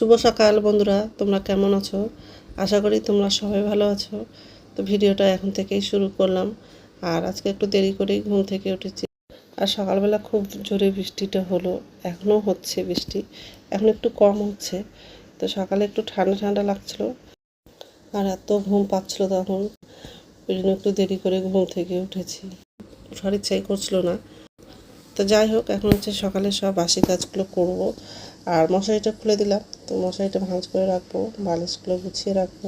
শুভ সকাল বন্ধুরা, তোমরা কেমন আছো? আশা করি তোমরা সবাই ভালো আছো। তো ভিডিওটা এখন থেকেই শুরু করলাম। আর আজকে একটু দেরি করেই ঘুম থেকে উঠেছি। আর সকালবেলা খুব জোরে বৃষ্টিটা হলো, এখনও হচ্ছে বৃষ্টি। এখন একটু কম হচ্ছে। তো সকালে একটু ঠান্ডা ঠান্ডা লাগছিল। আর এত ঘুম পাচ্ছিল তখন, ওই জন্য একটু দেরি করে ঘুম থেকে উঠেছি। উঠার ইচ্ছাই করছিল না। তো যাই হোক, এখন হচ্ছে সকালে সব বাসি কাজগুলো করব। আর মশারিটা খুলে দিলাম। তো মশারিটা ভাঁজ করে রাখব, বালিশগুলো গুছিয়ে রাখব।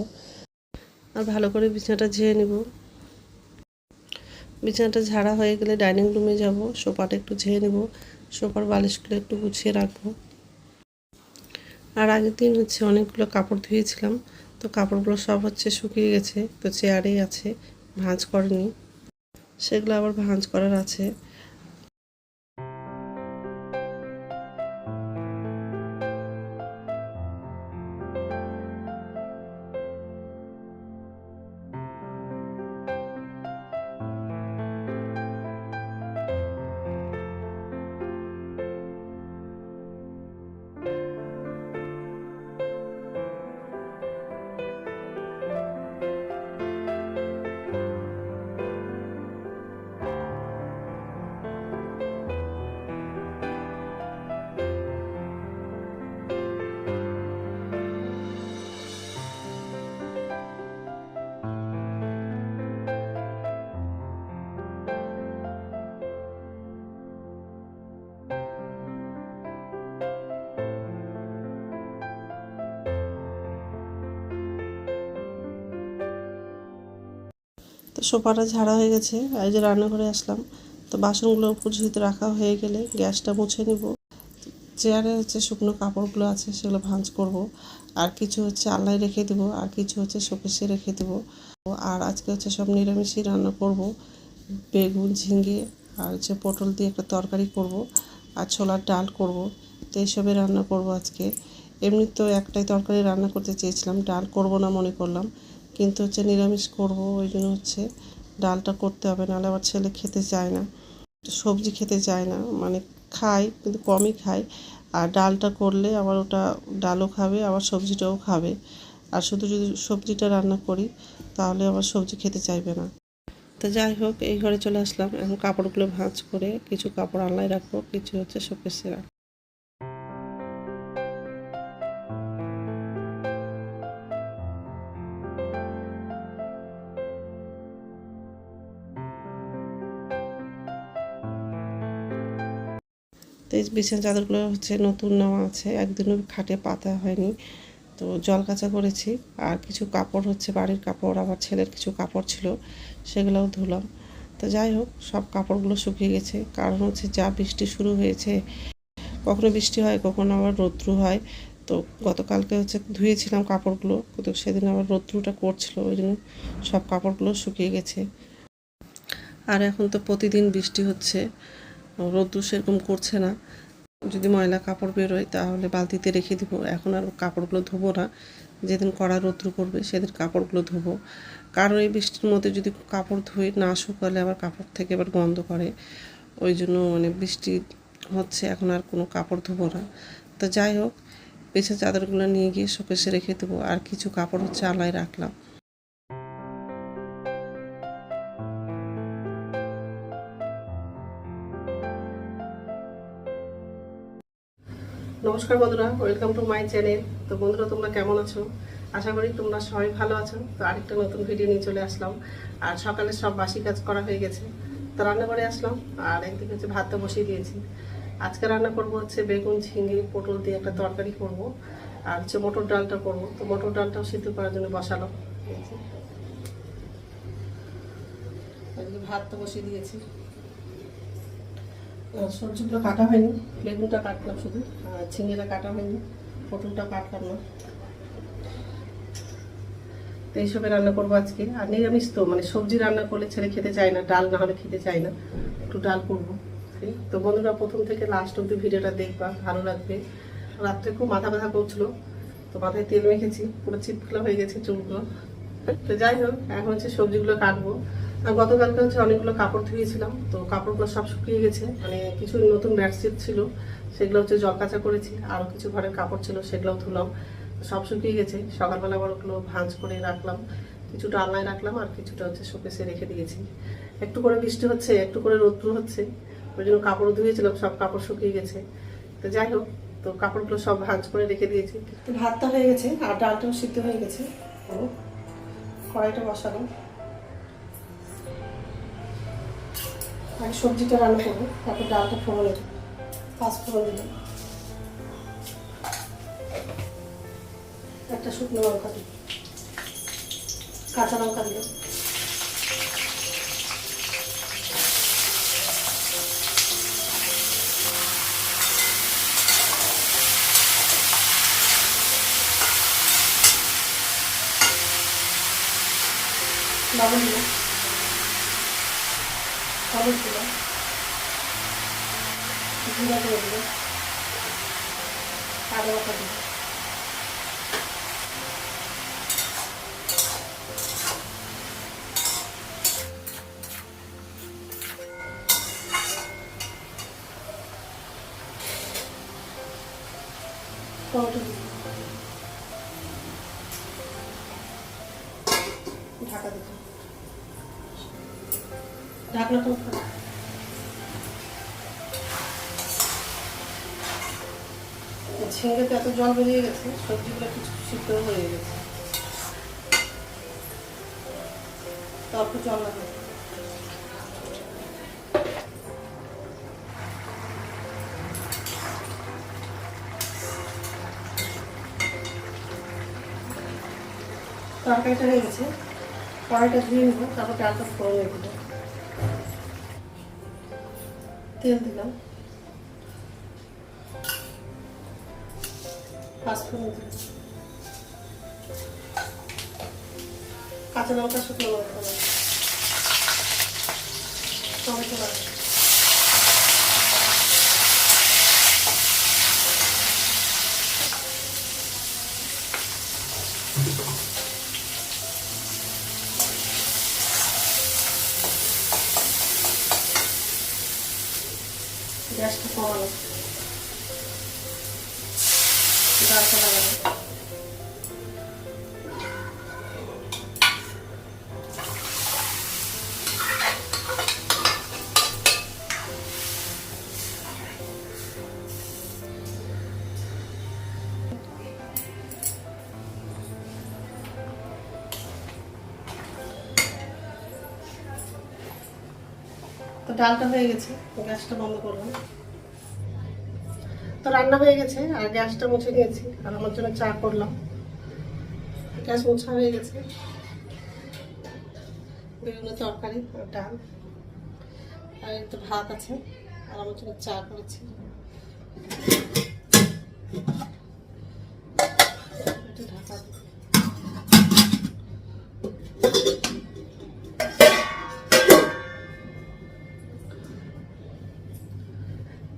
আর ভালো করে বিছানাটা ঝেড়ে নেব। বিছানাটা ঝাড়া হয়ে গেলে ডাইনিং রুমে যাব, সোফাটা একটু ঝেড়ে নেব, সোফার বালিশগুলো একটু গুছিয়ে রাখব। আর আগের দিন হচ্ছে অনেকগুলো কাপড় ধুয়েছিলাম, তো কাপড়গুলো সব হচ্ছে শুকিয়ে গেছে, তো চেয়ারেই আছে, ভাঁজ করেনি। সেগুলো আবার ভাঁজ করার আছে। সোফাটা ঝাড়া হয়ে গেছে, আর যে রান্নাঘরে আসলাম। তো বাসনগুলো উপর ঝুঁতে রাখা হয়ে গেলে গ্যাসটা মুছে নিব। চেয়ারে হচ্ছে শুকনো কাপড়গুলো আছে, সেগুলো ভাঁজ করব। আর কিছু হচ্ছে আল্লায় রেখে দেবো, আর কিছু হচ্ছে শোকেসে রেখে দেবো। আর আজকে হচ্ছে সব নিরামিষই রান্না করব। বেগুন ঝিঙ্গে আর হচ্ছে পটল দিয়ে একটা তরকারি করব, আর ছোলার ডাল করব। তো এইসবই রান্না করব আজকে। এমনি তো একটাই তরকারি রান্না করতে চেয়েছিলাম, ডাল করব না মনে করলাম। কিন্তু হচ্ছে নিরামিষ করব, ওই জন্য হচ্ছে ডালটা করতে হবে, নাহলে আবার ছেলে খেতে চায় না। সবজি খেতে চায় না মানে খায়, কিন্তু কমই খায়। আর ডালটা করলে আবার ওটা ডালও খাবে, আবার সবজিটাও খাবে। আর শুধু যদি সবজিটা রান্না করি, তাহলে আবার সবজি খেতে চাইবে না। তো যাই হোক, এই ঘরে চলে আসলাম। এখন কাপড়গুলো ভাঁজ করে কিছু কাপড় আনলাই রাখব, কিছু হচ্ছে শোকেসে রাখব বিছানা চাদরগুলো হচ্ছে নতুন নেওয়া আছে, একদিনও খাটে পাতা হয়নি। তো জল কাচা করেছি, আর কিছু কাপড় হচ্ছে, বাড়ির কাপড় আবার ছেলের কিছু কাপড় ছিল, সেগুলোও ধুলাম। তো যাই হোক, সব কাপড়গুলো শুকিয়ে গেছে। কারণ হচ্ছে যা বৃষ্টি শুরু হয়েছে, কখনো বৃষ্টি হয়, কখনো আবার রৌদ্রু হয়। তো গতকালকে হচ্ছে ধুয়েছিলাম কাপড়গুলো, কিন্তু সেদিন আবার রৌদ্রুটা করছিল, ওই জন্য সব কাপড়গুলো শুকিয়ে গেছে। আর এখন তো প্রতিদিন বৃষ্টি হচ্ছে। রোদ্দুর সেরকম করছে না। যদি ময়লা কাপড় বেরোয় তাহলে বালতিতে রেখে দিব। এখন আর কাপড়গুলো ধোবো না। যেদিন কড়া রৌদ্র করবে সেদিন কাপড়গুলো ধোবো। কারণ এই বৃষ্টির মধ্যে যদি কাপড় ধুয়ে না শুকালে আবার কাপড় থেকে আবার গন্ধ করে। ওই জন্য মানে বৃষ্টি হচ্ছে, এখন আর কোনো কাপড় ধোবো না। তো যাই হোক পেছনে চাদরগুলো নিয়ে গিয়ে শোকেসে রেখে দেবো। আর কিছু কাপড় হচ্ছে আলায় রাখলাম। নমস্কার বন্ধুরা ওয়েলকাম টু মাই চ্যানেল তো বন্ধুরা, তোমরা কেমন আছো? আশা করি তোমরা সবাই ভালো আছো। তো আরেকটা নতুন ভিডিও নিয়ে চলে আসলাম। আর সকালে সব বাসি কাজ করা হয়ে গেছে। তো রান্না করে আসলাম, আর একদিকে হচ্ছে ভাতটা বসিয়ে দিয়েছি। আজকে রান্না করব হচ্ছে বেগুন, ঝিঙে, পটল দিয়ে একটা তরকারি করব। আর হচ্ছে মটর ডালটা করব। তো মটর ডালটাও সিদ্ধ করার জন্য যে। এদিকে ভাতটা বসিয়ে দিয়েছি। সবজিগুলো কাটা হয়নি, বেগুনটা কাটলাম শুধু, আর ঝিঙেটা কাটা হয়নি, পটলটা কাটলাম না। তো এইসবে রান্না করব আজকে। আর নিরামিষ তো মানে সবজি রান্না করলে ছেলে খেতে চায় না, ডাল না হলে খেতে চায় না, একটু ডাল করব। তো বন্ধুরা, প্রথম থেকে লাস্ট অব্দি ভিডিওটা দেখবা, ভালো লাগবে। রাত্রে খুব মাথা ব্যথা করছিল, তো মাথায় তেল মেখেছি, পুরো চিপখোলা হয়ে গেছে চুলগুলো। তো যাই হোক, এখন হচ্ছে সবজিগুলো কাটবো। গতকালকে হচ্ছে অনেকগুলো কাপড় ধুয়েছিলাম, তো কাপড়গুলো সব শুকিয়ে গেছে। মানে কিছু নতুন বেডশিট ছিল, সেগুলো হচ্ছে জল কাচা করেছি, আরও কিছু ঘরের কাপড় ছিল, সেগুলোও ধুলাম। সব শুকিয়ে গেছে, সকালবেলা আবার ওগুলো ভাঁজ করে রাখলাম। কিছুটা আলনায় রাখলাম আর কিছুটা হচ্ছে শোকেসে রেখে দিয়েছি। একটু করে বৃষ্টি হচ্ছে, একটু করে রোদ্র হচ্ছে, ওই জন্য কাপড় ধুয়েছিলাম, সব কাপড় শুকিয়ে গেছে। তো যাই হোক, তো কাপড়গুলো সব ভাঁজ করে রেখে দিয়েছি। তো ভাতটা হয়ে গেছে, আর ডালটাও সিদ্ধ হয়ে গেছে। কড়াইটা বসানো আগে সবজিটা রান্না করব। তারপর ডালটা ফোড়ন দেবো। পাঁচ ফোড়ন দিলাম একটা শুকনো লঙ্কা দিই কাঁচা লঙ্কা দিলাম লবণ দিলাম হলুদ দিলাম জিরা দিলাম টমেটো দিলাম ঢাকনাটা উঠানো ঝিঙ্গেতে এত জল বেরিয়ে গেছে, সবজিগুলো কিছু সিদ্ধ হয়ে গেছে। তারপর জল লাগে তরকারিটা হয়ে গেছে। কড়াইটা ধুয়ে নেব, তারপর ডালটা ফোড়ন দেবো। তেল দিলাম পাঁচফোড়ন দিলাম কাঁচা লঙ্কা শুকনো লঙ্কা টমেটো গ্যাসটা কমানো ডালটা লাগানো ডালটা হয়ে গেছে গ্যাসটা বন্ধ করলাম তো রান্না হয়ে গেছে, আর গ্যাসটা মুছে নিয়েছি, আর আমার জন্য চা করলাম। গ্যাস মোছা হয়ে গেছে। বিভিন্ন তরকারি ডাল। আর একটু ভাত আছে, আর আমার জন্য চা করেছি।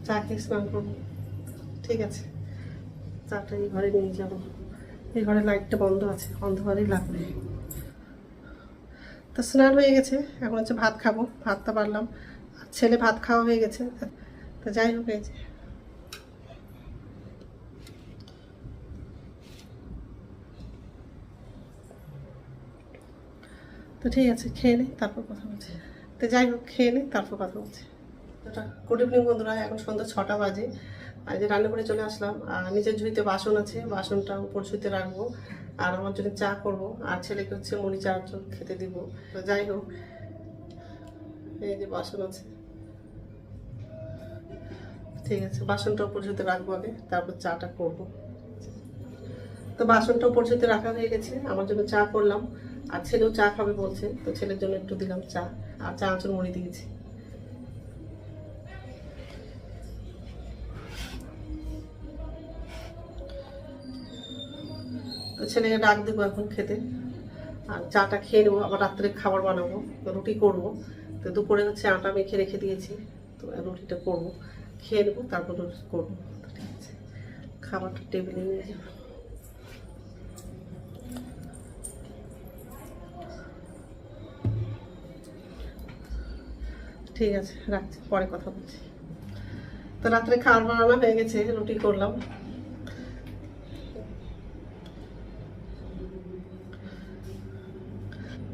চা খেয়ে স্নান করব? ঠিক আছে। চাটা এই ঘরে নিয়ে যাব। এই ঘরে লাইটটা বন্ধ আছে, অন্ধকারেই লাগবে। তো স্নান হয়ে গেছে, এখন হচ্ছে ভাত খাব, ভাতটা পারলাম। আর ছেলে ভাত খাওয়া হয়ে গেছে, তো যাই হোক এই যে। তো ঠিক আছে, খেয়ে নে, তারপর কথা বলছি। তো যাই হোক, খেয়ে নে, তারপর কথা বলছি। গুড ইভিনিং বন্ধুরা, এখন সন্ধ্যা ছটা বাজে। আর যে রান্না করে চলে আসলাম। আর নিজের ঝুড়িতে বাসন আছে বাসনটা উপর ঝুড়িতে রাখব। আর আমার জন্য চা করব, আর ছেলেকে হচ্ছে মুড়ি চা খেতে দিব। তো যাই হোক, এই যে বাসন আছে। ঠিক আছে, বাসনটা উপর ঝুড়িতে রাখব আগে, তারপর চাটা করব। তো বাসনটা উপর ঝুড়িতে রাখা হয়ে গেছে, আমার জন্য চা করলাম। আর ছেলেও চা খাবে বলছে, তো ছেলের জন্য একটু দিলাম চা। আর চা আঁচড় মুড়ি দিয়েছি। ছেলেকে ডাক দেবো এখন খেতে। আর চাটা খেয়ে নেব, আবার রাত্রে খাবার বানাবো রুটি করব। তো দুপুরে হচ্ছে আটা মেখে রেখে দিয়েছি, তো রুটিটা করব। খেয়ে নেব, তারপর করব। ঠিক আছে, খাবারটা টেবিলে নিয়ে যাব। ঠিক আছে, রাখছি, পরে কথা বলছি। তো রাত্রে খাওয়ার বানানো হয়ে গেছে, রুটি করলাম তো